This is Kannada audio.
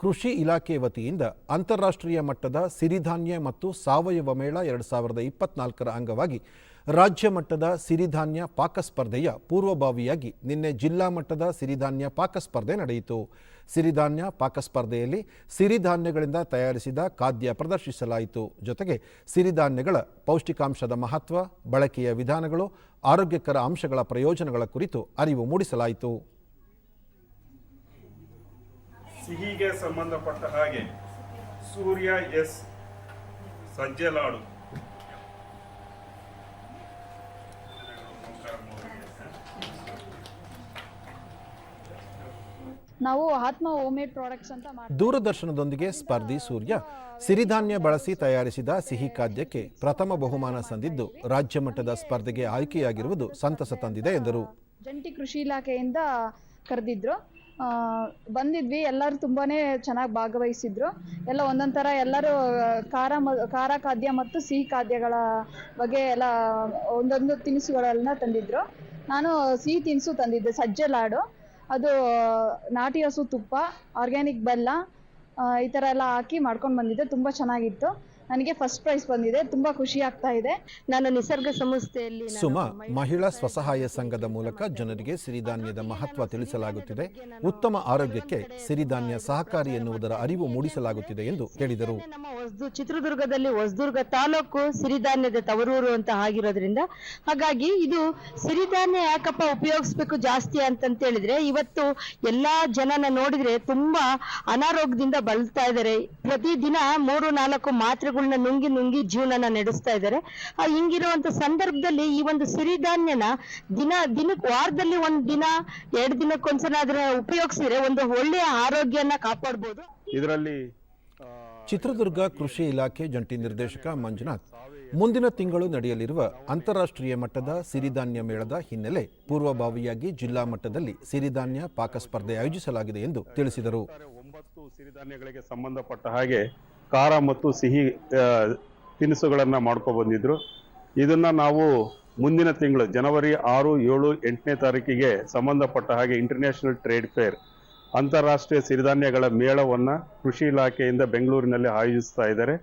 ಕೃಷಿ ಇಲಾಖೆ ವತಿಯಿಂದ ಅಂತಾರಾಷ್ಟ್ರೀಯ ಮಟ್ಟದ ಸಿರಿಧಾನ್ಯ ಮತ್ತು ಸಾವಯವ ಮೇಳ ಎರಡು ಸಾವಿರದ ಇಪ್ಪತ್ನಾಲ್ಕರ ಅಂಗವಾಗಿ ರಾಜ್ಯ ಮಟ್ಟದ ಸಿರಿಧಾನ್ಯ ಪಾಕ ಸ್ಪರ್ಧೆಯ ಪೂರ್ವಭಾವಿಯಾಗಿ ನಿನ್ನೆ ಜಿಲ್ಲಾ ಮಟ್ಟದ ಸಿರಿಧಾನ್ಯ ಪಾಕ ಸ್ಪರ್ಧೆ ನಡೆಯಿತು. ಸಿರಿಧಾನ್ಯ ಪಾಕ ಸ್ಪರ್ಧೆಯಲ್ಲಿ ಸಿರಿಧಾನ್ಯಗಳಿಂದ ತಯಾರಿಸಿದ ಖಾದ್ಯ ಪ್ರದರ್ಶಿಸಲಾಯಿತು. ಜೊತೆಗೆ ಸಿರಿಧಾನ್ಯಗಳ ಪೌಷ್ಟಿಕಾಂಶದ ಮಹತ್ವ, ಬಳಕೆಯ ವಿಧಾನಗಳು, ಆರೋಗ್ಯಕರ ಅಂಶಗಳ ಪ್ರಯೋಜನಗಳ ಕುರಿತು ಅರಿವು ಮೂಡಿಸಲಾಯಿತು. ಸಿಹಿಗೆ ಸಂಬಂಧಪಟ್ಟ ಹಾಗೆ ಸೂರ್ಯ ಎಸ್ ಸಜ್ಜಲಾಡು. ನಾವು ಆತ್ಮ ಹೋಮೇಡ್ ಪ್ರಾಡಕ್ಟ್ಸ್ ಅಂತ ಮಾಡ್ತೀವಿ. ದೂರದರ್ಶನದೊಂದಿಗೆ ಸ್ಪರ್ಧಿ ಸೂರ್ಯ ಸಿರಿಧಾನ್ಯ ಬಳಸಿ ತಯಾರಿಸಿದ ಸಿಹಿ ಖಾದ್ಯಕ್ಕೆ ಪ್ರಥಮ ಬಹುಮಾನ ಸಂದಿದ್ದು ರಾಜ್ಯ ಮಟ್ಟದ ಸ್ಪರ್ಧೆಗೆ ಆಯ್ಕೆಯಾಗಿರುವುದು ಸಂತಸ ತಂದಿದೆ ಎಂದರು. ಜಂಟಿ ಕೃಷಿ ಇಲಾಖೆಯಿಂದ ಕರೆದಿದ್ರು. ಬಂದಿದ್ವಿ. ಎಲ್ಲರೂ ತುಂಬಾನೇ ಚೆನ್ನಾಗಿ ಭಾಗವಹಿಸಿದ್ರು. ಎಲ್ಲ ಒಂದೊಂದು ಥರ ಎಲ್ಲರೂ ಖಾರ ಮ, ಖಾರ ಖಾದ್ಯ ಮತ್ತು ಸಿಹಿ ಖಾದ್ಯಗಳ ಬಗ್ಗೆ ಎಲ್ಲ ಒಂದೊಂದು ತಿನಿಸುಗಳನ್ನ ತಂದಿದ್ರು. ನಾನು ಸಿಹಿ ತಿನಿಸು ತಂದಿದ್ದೆ. ಸಜ್ಜೆ ಲಾಡು. ಅದು ನಾಟಿ ಹಸು ತುಪ್ಪ, ಆರ್ಗ್ಯಾನಿಕ್ ಬೆಲ್ಲ ಈ ಥರ ಎಲ್ಲ ಹಾಕಿ ಮಾಡ್ಕೊಂಡು ಬಂದಿದ್ದೆ. ತುಂಬ ಚೆನ್ನಾಗಿತ್ತು. ನನಗೆ ಫಸ್ಟ್ ಪ್ರೈಸ್ ಬಂದಿದೆ. ತುಂಬಾ ಖುಷಿ ಆಗ್ತಾ ಇದೆ. ನಾನು ನಿಸರ್ಗ ಸಂಸ್ಥೆಯಲ್ಲಿ ನಾನು ಸುಮಾ ಮಹಿಳಾ ಸ್ವಸಹಾಯ ಸಂಘದ ಮೂಲಕ ಜನರಿಗೆ ಸಿರಿಧಾನ್ಯದ ಮಹತ್ವ ತಿಳಿಸಲಾಗುತ್ತಿದೆ. ಉತ್ತಮ ಆರೋಗ್ಯಕ್ಕೆ ಸಿರಿಧಾನ್ಯ ಸಹಕಾರಿ ಎನ್ನುವುದರ ಅರಿವು ಮೂಡಿಸಲಾಗುತ್ತಿದೆ ಎಂದು ಹೇಳಿದರು. ನಮ್ಮ ಹೊಸದು ಚಿತ್ರದುರ್ಗದಲ್ಲಿ ಹೊಸದುರ್ಗ ತಾಲೂಕು ಸಿರಿಧಾನ್ಯದ ತವರೂರು ಅಂತ ಆಗಿರೋದ್ರಿಂದ ಹಾಗಾಗಿ ಇದು ಸಿರಿಧಾನ್ಯ ಯಾಕಪ್ಪ ಉಪಯೋಗಿಸ್ಬೇಕು ಜಾಸ್ತಿ ಅಂತಂತ ಹೇಳಿದ್ರೆ ಇವತ್ತು ಎಲ್ಲಾ ಜನನ ನೋಡಿದ್ರೆ ತುಂಬಾ ಅನಾರೋಗ್ಯದಿಂದ ಬಳಲ್ತಾ ಇದ್ದಾರೆ. ಪ್ರತಿದಿನ ಮೂರು ನಾಲ್ಕು ಮಾತ್ರೆಗಳನ್ನ ನುಂಗಿ ನುಂಗಿ ಜೀವನನ ನಡೆಸ್ತಾ ಇದ್ದಾರೆ. ಆ ಹಿಂಗಿರುವಂತ ಸಂದರ್ಭದಲ್ಲಿ ಈ ಒಂದು ಸಿರಿಧಾನ್ಯನ ದಿನ ದಿನಕ್ ವಾರದಲ್ಲಿ ಒಂದ್ ದಿನ ಎರಡು ದಿನಕ್ಕೊಂದ್ಸಲ ಅದ್ರ ಉಪಯೋಗಿಸಿದ್ರೆ ಒಂದು ಒಳ್ಳೆಯ ಆರೋಗ್ಯನ ಕಾಪಾಡಬಹುದು ಇದರಲ್ಲಿ ಚಿತ್ರದುರ್ಗ ಕೃಷಿ ಇಲಾಖೆ ಜಂಟಿ ನಿರ್ದೇಶಕ ಮಂಜುನಾಥ್ ಮುಂದಿನ ತಿಂಗಳು ನಡೆಯಲಿರುವ ಅಂತಾರಾಷ್ಟ್ರೀಯ ಮಟ್ಟದ ಸಿರಿಧಾನ್ಯ ಮೇಳದ ಹಿನ್ನೆಲೆ ಪೂರ್ವಭಾವಿಯಾಗಿ ಜಿಲ್ಲಾ ಮಟ್ಟದಲ್ಲಿ ಸಿರಿಧಾನ್ಯ ಪಾಕ ಸ್ಪರ್ಧೆ ಆಯೋಜಿಸಲಾಗಿದೆ ಎಂದು ತಿಳಿಸಿದರು. ಒಂಬತ್ತು ಸಿರಿಧಾನ್ಯಗಳಿಗೆ ಸಂಬಂಧಪಟ್ಟ ಹಾಗೆ ಖಾರ ಮತ್ತು ಸಿಹಿ ತಿನಿಸುಗಳನ್ನು ಮಾಡ್ಕೊ ಬಂದಿದ್ರು. ಇದನ್ನ ನಾವು ಮುಂದಿನ ತಿಂಗಳು ಜನವರಿ ಆರು ಏಳು ಎಂಟನೇ ತಾರೀಕಿಗೆ ಸಂಬಂಧಪಟ್ಟ ಹಾಗೆ ಇಂಟರ್ನ್ಯಾಷನಲ್ ಟ್ರೇಡ್ ಫೇರ್ ಅಂತಾರಾಷ್ಟ್ರೀಯ ಸಿರಿಧಾನ್ಯಗಳ ಮೇಳವನ್ನ ಕೃಷಿ ಇಲಾಖೆಯಿಂದ ಬೆಂಗಳೂರಿನಲ್ಲಿ ಆಯೋಜಿಸ್ತಾ ಇದ್ದಾರೆ.